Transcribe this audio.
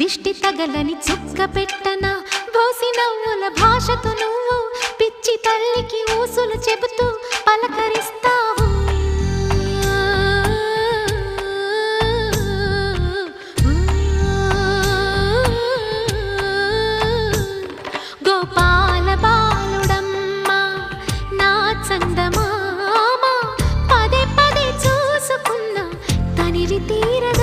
దిష్టి తగలని చుక్క పెట్టన భోసి నవ్వుల భాషతో నువ్వు పిచ్చి తల్లికి ఊసులు చెబుతూ పలకరిస్తావు. తీరదు.